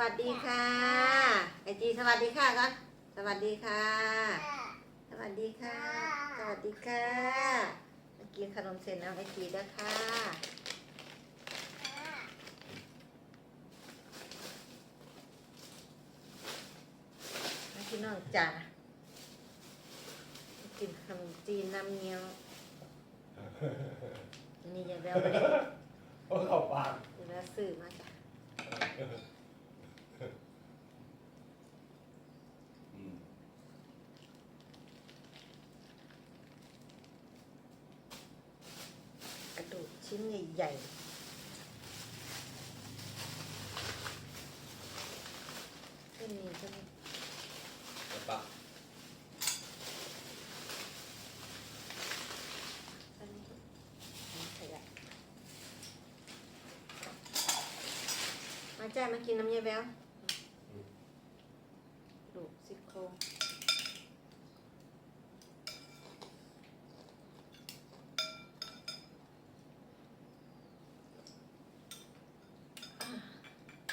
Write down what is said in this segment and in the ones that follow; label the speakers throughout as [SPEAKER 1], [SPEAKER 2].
[SPEAKER 1] วัสดีค่ะไอจีสวัสดีค่ะก่อนสวัสดีค่ะ สวัสดีค่ะ สวัสดีค่ะมากินขนมเส้นน้ำไอจีด้วยค่ะมาพี่น้องจ๋ามากินขนมจีนน้ำเงี้ยวอันนี่ยายแววไปเลย
[SPEAKER 2] โอ้เข้าปาก
[SPEAKER 1] ยายแววซื้อมาจ้ะ
[SPEAKER 2] อืม
[SPEAKER 1] กระดูกชิ้น ใหญ่ๆก็มีก็มี
[SPEAKER 2] เข้าปาก
[SPEAKER 1] อันนี้อันนี้ขยะมาจ้ามากินน้ำเยาแววดูกซี่โครงอะ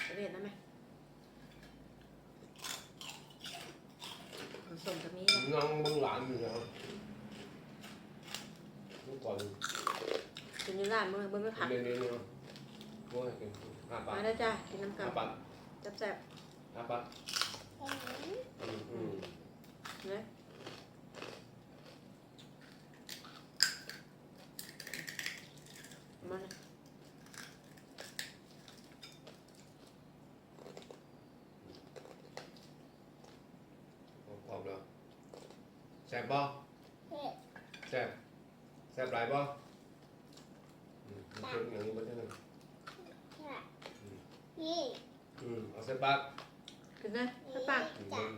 [SPEAKER 1] จะเรียนนะไหมผสมกับ นี้นะ
[SPEAKER 2] น้องมึงหลานอยู่แล้วเมื่อก่อน
[SPEAKER 1] กินอยูร้านมึงมึงไม่ผัก
[SPEAKER 2] เรียนเรียนเนาะโอ้ยห้าปาท
[SPEAKER 1] มาได้จ้ากินน้ำกั
[SPEAKER 2] ห้านปาก
[SPEAKER 1] แซ่บ
[SPEAKER 2] ห้าปาทอืมอืม
[SPEAKER 1] เนี่ย
[SPEAKER 2] พร้อมแล้วแซ่บบ่แซ่บแซ่บหลายบ่อืมมันเป็นอย่างนี้บ่ใช่ไหมอืมเอาใส่ปาก
[SPEAKER 1] กินเลยใส่ปาก
[SPEAKER 2] อืม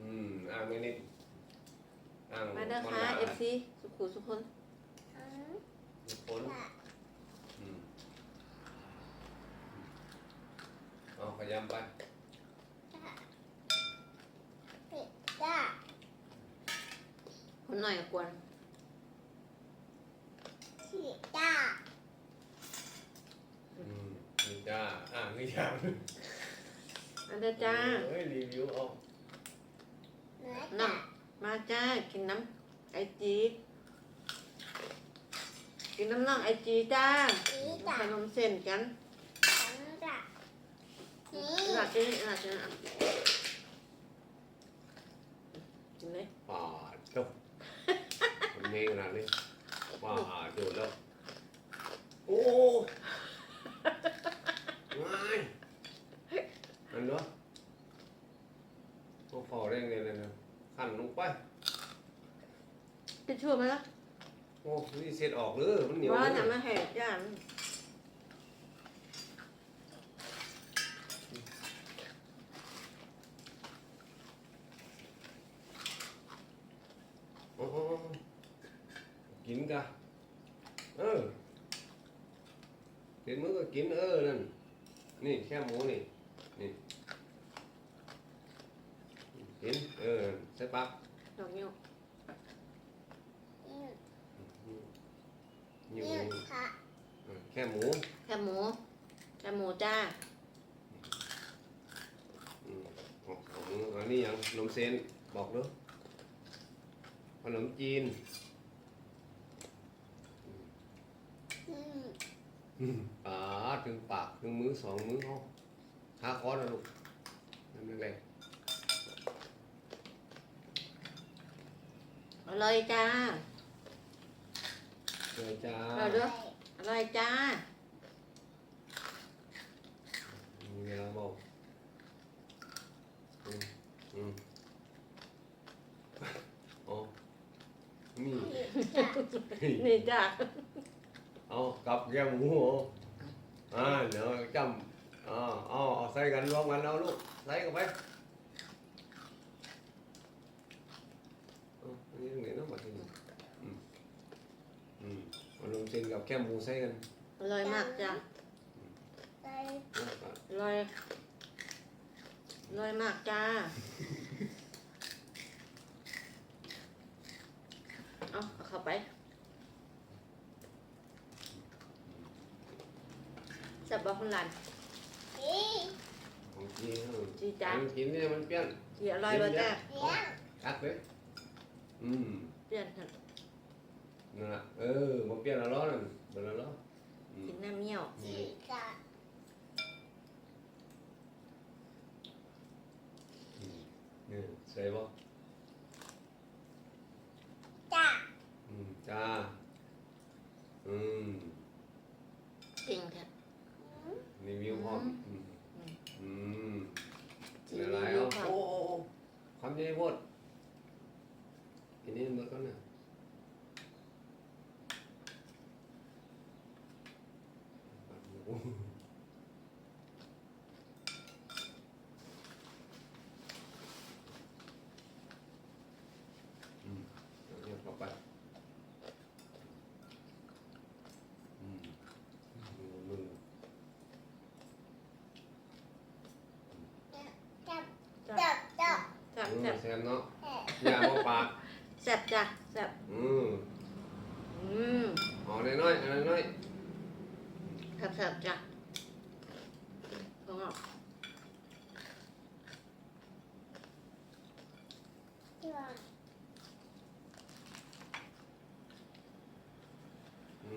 [SPEAKER 2] อืมอ่างไม่นิดอ่าง
[SPEAKER 1] มาเด้อค่ะ
[SPEAKER 2] มันหนา
[SPEAKER 1] FC สุขุสุขคน
[SPEAKER 2] ผลอืมเอาขยำไป
[SPEAKER 1] คน หน่อยกวน
[SPEAKER 2] อืมนี่จ้า อ่างนี่จ้า
[SPEAKER 1] มาเด้อจ้า
[SPEAKER 2] เฮ้ยรีวิวเอา
[SPEAKER 1] น้ำมาจ้า กินน้ำไอจี กินน้ำน้องไอจีจ้าขนมเส้นกันหลักกินหลักกินอะกินเลย
[SPEAKER 2] ป่าจ บมันเมขนาดนี้ป่าโดดแล้ว โอ้ง่ายอันเนาะพอพอได้ไงเลยนะขั้นลงไป
[SPEAKER 1] จะชั่วไหมล่ะ
[SPEAKER 2] โอ้นี่เสร็จออกเลยมันเหนียว
[SPEAKER 1] ว่า
[SPEAKER 2] เล
[SPEAKER 1] จะ
[SPEAKER 2] ย
[SPEAKER 1] มาแหกย่าง
[SPEAKER 2] โอ้โห กินกะเออเห็นมือก็กินเออนั่นนี่แค่หมูนี่นี่เห็นเออใส่ปาก
[SPEAKER 1] ดอกนิ้ว
[SPEAKER 2] อยู่เออแค่หมู
[SPEAKER 1] แค่หมูแค่หมูจ้า
[SPEAKER 2] อืมของของอันนี้ยังขนมเส้นบอกเด้อขนมจีนอืม ปาดถึงปากถึงมือสองมือเขาหาคอนะลูกนั่นแหละ
[SPEAKER 1] อร่อยจ้า
[SPEAKER 2] เจอจ้า
[SPEAKER 1] อร่อยเด้ออร่อยจ้า
[SPEAKER 2] มีเวลาบอกอืมอืมอ๋อนี่
[SPEAKER 1] นี่จ้า
[SPEAKER 2] เอากลับแก้มหมูเอาอ่าเดี๋ยวจำอ่าเอาเอาใส่กันรวมกันเอาลูกใส่กันไปเอาอันนี้ตรงไหนเนาะมาที่นี่อืมอืมเอาลงเส้นกับแก้มหมูใส่กัน
[SPEAKER 1] อร่อยมากจ้า
[SPEAKER 2] นะครับ
[SPEAKER 1] อร่อยอร่อยมากจ้าเอาเอาเข้าไป บบอกคนหลาน
[SPEAKER 2] ของจีน
[SPEAKER 1] จีจ้า
[SPEAKER 2] มันกินเนี่ยมันเปรี้ยน
[SPEAKER 1] จีอร่อยบ่จ้า
[SPEAKER 2] กัดเลยอืม
[SPEAKER 1] เปลี่ยนค่ะ
[SPEAKER 2] นั่นแหละเออมันเปรี้ยนแล้วร้อนนั่นเบิ่งแล้วร้อนอืม
[SPEAKER 1] กินน้ำเมี่ยว
[SPEAKER 2] อืมอืมนี่ใส่บ่อืมจ้าอืม
[SPEAKER 1] เก่งค่ะ
[SPEAKER 2] รีวิวพร้อมอืมเหลือ
[SPEAKER 1] อะ
[SPEAKER 2] ไรอะโอ้ความที่ได้พูดอันนี้มันก็เนี่ย ม
[SPEAKER 1] แซ่บแซ
[SPEAKER 2] มเนาะอย่ามาปาก
[SPEAKER 1] แซ่บจ้าแซ่บ
[SPEAKER 2] อืม
[SPEAKER 1] อืม
[SPEAKER 2] เอาน้อยๆเอาน้อย
[SPEAKER 1] แซ่บแซ่บจ้าของเรา
[SPEAKER 2] ๆอื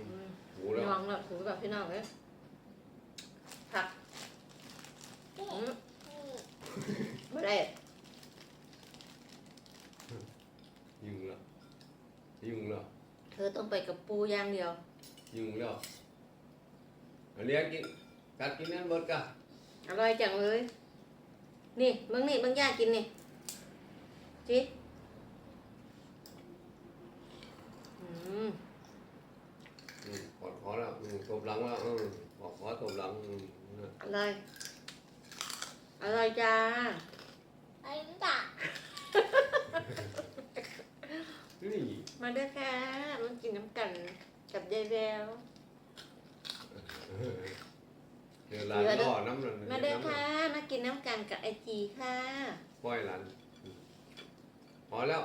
[SPEAKER 2] ม
[SPEAKER 1] อืม
[SPEAKER 2] หูแล้ว
[SPEAKER 1] ลองแล้วถือแบบพี่น้องเลยผักอืมไม่ได้
[SPEAKER 2] ยุงแล้วยุงแล้ว
[SPEAKER 1] เธอ ต้องไปกับปูอย่างเดียว
[SPEAKER 2] ยุงแล้วเอาเลี้ยงกินกัดกินนั่นเบิดกะ
[SPEAKER 1] อร่อยจังเลย นี่มึงนี่มึงย่ากินนี่จิอืม
[SPEAKER 2] อืมขอขอแล้วอืมตบหลังแล้วอืมขอขอตบหลังอืมนะ
[SPEAKER 1] อร่อยอร่อยจ้า มาเด้อค่ะมากินน้ำกันกับยายแวว
[SPEAKER 2] เดี๋ยวหลานล่อน้ำนั่น
[SPEAKER 1] มาเด้อค่ะ มากินน้ำกันกับไอจีค่ะ
[SPEAKER 2] ปล่อยหลานอืมพอแล้ว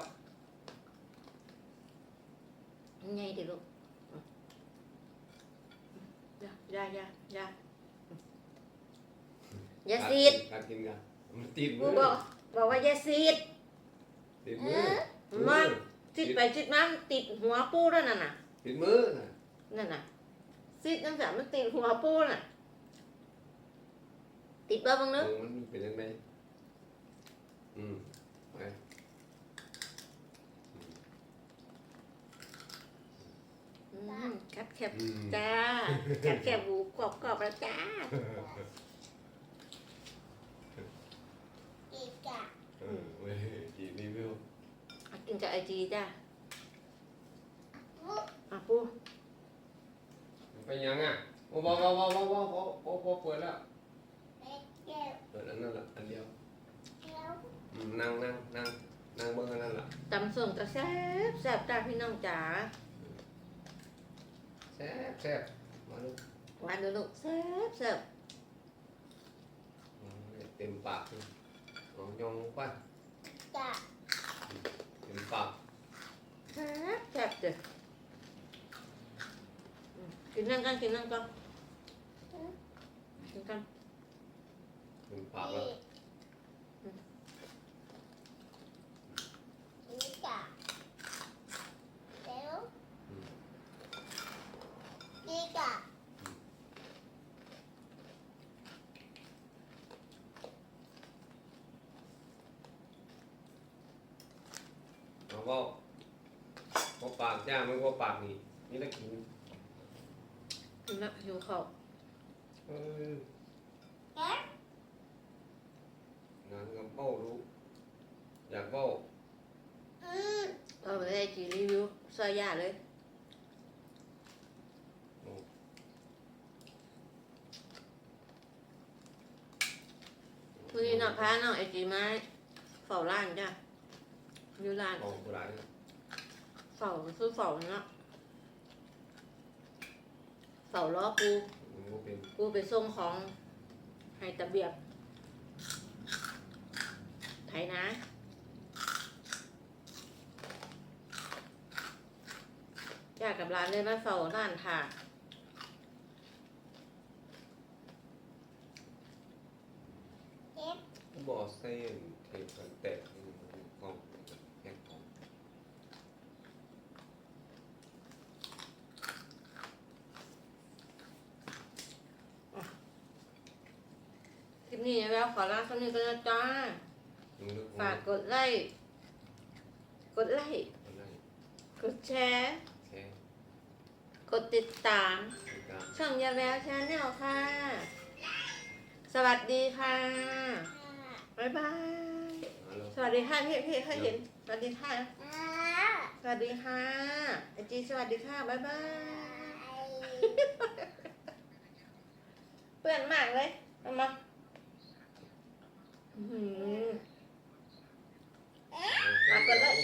[SPEAKER 1] ยังไงเดี๋ยวลูกยายายายาอย่าซีด
[SPEAKER 2] กัดกินกันมันติด
[SPEAKER 1] กู
[SPEAKER 2] มือ
[SPEAKER 1] บอกบอกว่าอย่าซีด
[SPEAKER 2] ติดมือ
[SPEAKER 1] มา ซีดไปซีดมามันติดหัวปูแล้วนั่นน่ะ
[SPEAKER 2] ติดมือน่ะ
[SPEAKER 1] นั่นน่ะซีดตั้งแต่มันติดหัวปูน่ะ ติดบ้าบ้าง
[SPEAKER 2] เอ
[SPEAKER 1] เนอะ
[SPEAKER 2] อมันเป็นยังไงอืมไป
[SPEAKER 1] อืมกัดแคบ
[SPEAKER 2] อืม
[SPEAKER 1] จ้ากัดแคบหูกรอบกรอบๆแล้วจ้า ไอจีจ้ะอะปู
[SPEAKER 2] เป็นยังอะโอ้บอบอบอบอบอาอบอเปิดแล้วเปิดแล้วนั่นแหละอันเดียวอืมนั่งนั่งนั่งนั่งเบื้องนั่นแหละ
[SPEAKER 1] ตำส่งตะแซ่บแซ่บจ้าพี่น้องจ๋า
[SPEAKER 2] แซ่บแซ่บมาลูก
[SPEAKER 1] หานเด้อลูกแซ่บแซ่บ
[SPEAKER 2] เต็มปากเลยยองควันจ้ะ ต็มปาก
[SPEAKER 1] แซ่บแซ่บเด้ออืมกินนั่งกันกินนั่งกันกินกัน
[SPEAKER 2] เต็มปากแล้ว เอาเว่าพอปากจ้าไม่พอปากนี่นี่ได้กิน
[SPEAKER 1] กินละหิวข้าว
[SPEAKER 2] เอองานกับเบ้ารู้อยากเบ้า
[SPEAKER 1] เอาไปให้จีรีวิวซอยยาเลยวันนี้น้องพาน้องไอจีมาเฝ้าร้านจ้ะ อยู่ร้าน
[SPEAKER 2] ของโบา
[SPEAKER 1] ซื้อเสานะเสาล้อ
[SPEAKER 2] กูก็เป็น
[SPEAKER 1] กูไปส่งของให้ตะเบียบ ไทยนะอยากกับร้านเลยมาเสาร้านค่ะ
[SPEAKER 2] บอกเส้นเทปกันแตก
[SPEAKER 1] ปนี้แล้วขอลาเท่านี้ก็แล้วจ้า
[SPEAKER 2] มึงนึก
[SPEAKER 1] ฝากกดไลค์ กดไลค์
[SPEAKER 2] อะไร
[SPEAKER 1] กดแชร์
[SPEAKER 2] แค่
[SPEAKER 1] กดติดตาม
[SPEAKER 2] ในการ
[SPEAKER 1] ช่องยาแววชาแนลค่ะ สวัสดีค่ะ บ๊ายบาย
[SPEAKER 2] ฮัลโหล
[SPEAKER 1] สวัสดีค่ะพี่พี่เคยเห็น สวัสดีค่ะ สวัสดีค่ะไอจีสวัสดีค่ะ บ๊ายบายเปื่อนมากเลย เอามา หืม
[SPEAKER 2] เอาไปเลย